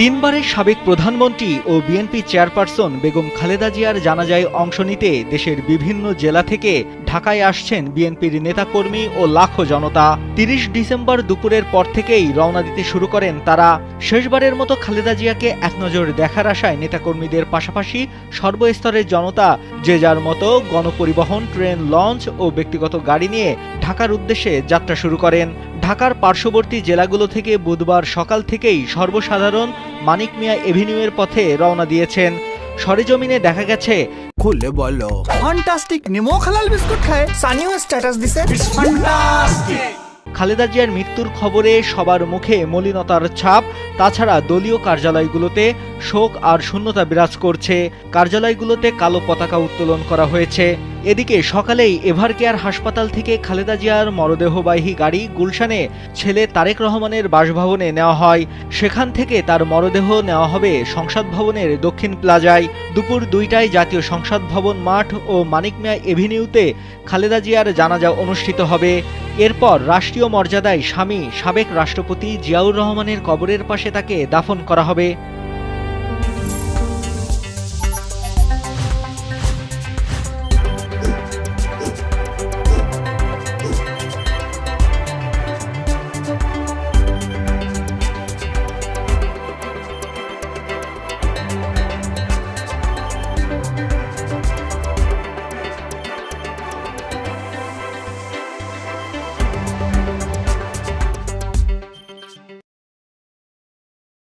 তিনবারের সাবেক প্রধানমন্ত্রী ও বিএনপি চেয়ারপারসন বেগম খালেদা জিয়ার জানাজায় অংশ নিতে দেশের বিভিন্ন জেলা থেকে ঢাকায় আসছেন বিএনপির নেতাকর্মী ও লাখো জনতা। তিরিশ ডিসেম্বর দুপুরের পর থেকেই রওনা দিতে শুরু করেন তারা। শেষবারের মতো খালেদা জিয়াকে এক নজর দেখার আশায় নেতাকর্মীদের পাশাপাশি সর্বস্তরের জনতা, যে যার মতো গণপরিবহন, ট্রেন, লঞ্চ ও ব্যক্তিগত গাড়ি নিয়ে ঢাকার উদ্দেশ্যে যাত্রা শুরু করেন। ঢাকার পার্শ্ববর্তী জেলাগুলো থেকে বুধবার সকাল থেকেই সর্বসাধারণ মানিক মিয়া এভিনিউয়ের পথে রওনা দিয়েছেন। সরেজমিনে দেখা গেছে খুলে বলো। ফ্যান্টাস্টিক নিমো খালাল বিস্কুট খায় সানিও স্ট্যাটাস দিছে। ফ্যান্টাস্টিক খালেদা জিয়ার মৃত্যুর খবরে সবার মুখে মলিনতার ছাপ তাছাড়া দলীয় কার্যালয়গুলোতে শোক আর শূন্যতা বিরাজ করছে। কার্যালয়গুলোতে কালো পতাকা উত্তোলন করা হয়েছে। এদিকে সকালেই এভার কেয়ার হাসপাতাল থেকে খালেদা জিয়ার মরদেহবাহী গাড়ি গুলশানে ছেলে তারেক রহমানের বাসভবনে নেওয়া হয়। সেখান থেকে তার মরদেহ নেওয়া হবে সংসদ ভবনের দক্ষিণ প্লাজায়। দুপুর দুইটায় জাতীয় সংসদ ভবন মাঠ ও মানিক মিয়া এভিনিউতে খালেদা জিয়ার জানাজা অনুষ্ঠিত হবে। এরপর রাষ্ট্রীয় মর্যাদায় স্বামী সাবেক রাষ্ট্রপতি জিয়াউর রহমানের কবরের পাশে তাকে দাফন করা হবে।